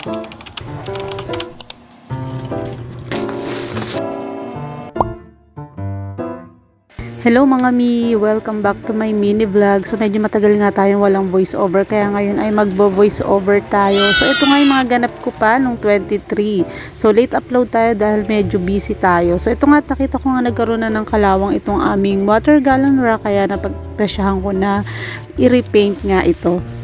Hello mga mi! Welcome back to my mini vlog. So medyo matagal nga tayong walang voice over kaya ngayon ay magbo voice over tayo. So ito nga yung mga ganap ko pa nung 23. So late upload tayo dahil medyo busy tayo. So ito nga nakita ko nga nagkaroon na ng kalawang itong aming water gallon rack kaya napagpresyahan ko na i-repaint nga ito.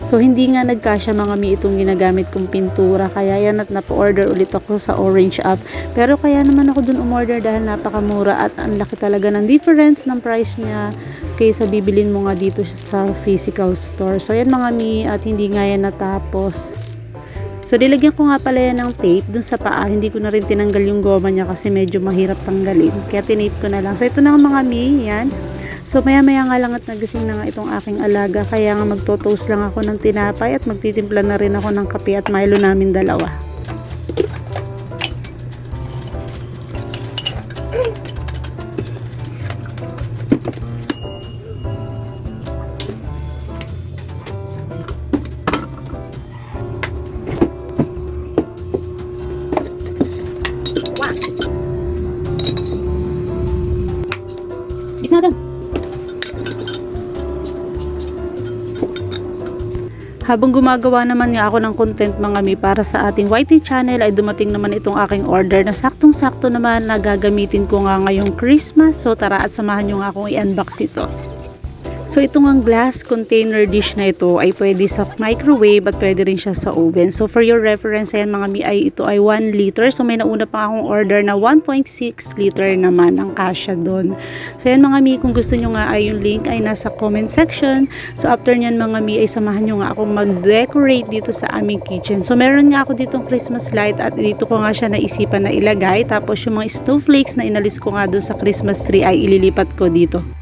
So, hindi nga nagkasya mga mi itong ginagamit kong pintura. Kaya yan at napa-order ulit ako sa Orange App. Pero kaya naman ako dun umorder dahil napakamura at ang laki talaga ng difference ng price niya kaysa bibilin mo nga dito sa physical store. So, yan mga mi at hindi nga yan natapos. So, nilagyan ko nga pala yan ng tape dun sa paa. Hindi ko na rin tinanggal yung goma niya kasi medyo mahirap tanggalin. Kaya tinape ko na lang. So, ito na mga mi. Yan. So maya maya nga lang at nagising na nga itong aking alaga kaya nga magto-toast lang ako ng tinapay at magtitimpla na rin ako ng kape at Milo namin dalawa. Gitna daw. Habang gumagawa naman nga ako ng content mga mi para sa ating YT channel ay dumating naman itong aking order na saktong-sakto naman na gagamitin ko nga ngayong Christmas. So tara at samahan nyo nga akong i-unbox ito. So itong ang glass container dish na ito ay pwede sa microwave at pwede rin siya sa oven. So for your reference ayan mga mi ay ito ay 1 liter. So may nauna pa akong order na 1.6 liter naman ang kasya doon. So yan mga mi kung gusto nyo nga ay yung link ay nasa comment section. So after nyan mga mi ay samahan nyo nga ako mag-decorate dito sa aming kitchen. So meron nga ako ditong Christmas light at dito ko nga siya naisipan na ilagay. Tapos yung mga snowflakes na inalis ko nga doon sa Christmas tree ay ililipat ko dito.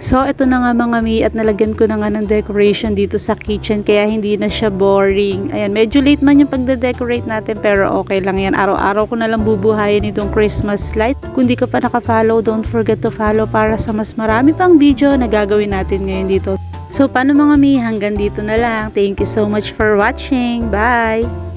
So, ito na nga mga mi at nalagyan ko na nga ng decoration dito sa kitchen kaya hindi na siya boring. Ayan, medyo late man yung pagde-decorate natin pero okay lang yan. Araw-araw ko na lang bubuhayin itong Christmas light. Kung di ka pa naka-follow, don't forget to follow para sa mas marami pang video na gagawin natin ngayon dito. So, paano mga mi? Hanggang dito na lang. Thank you so much for watching. Bye!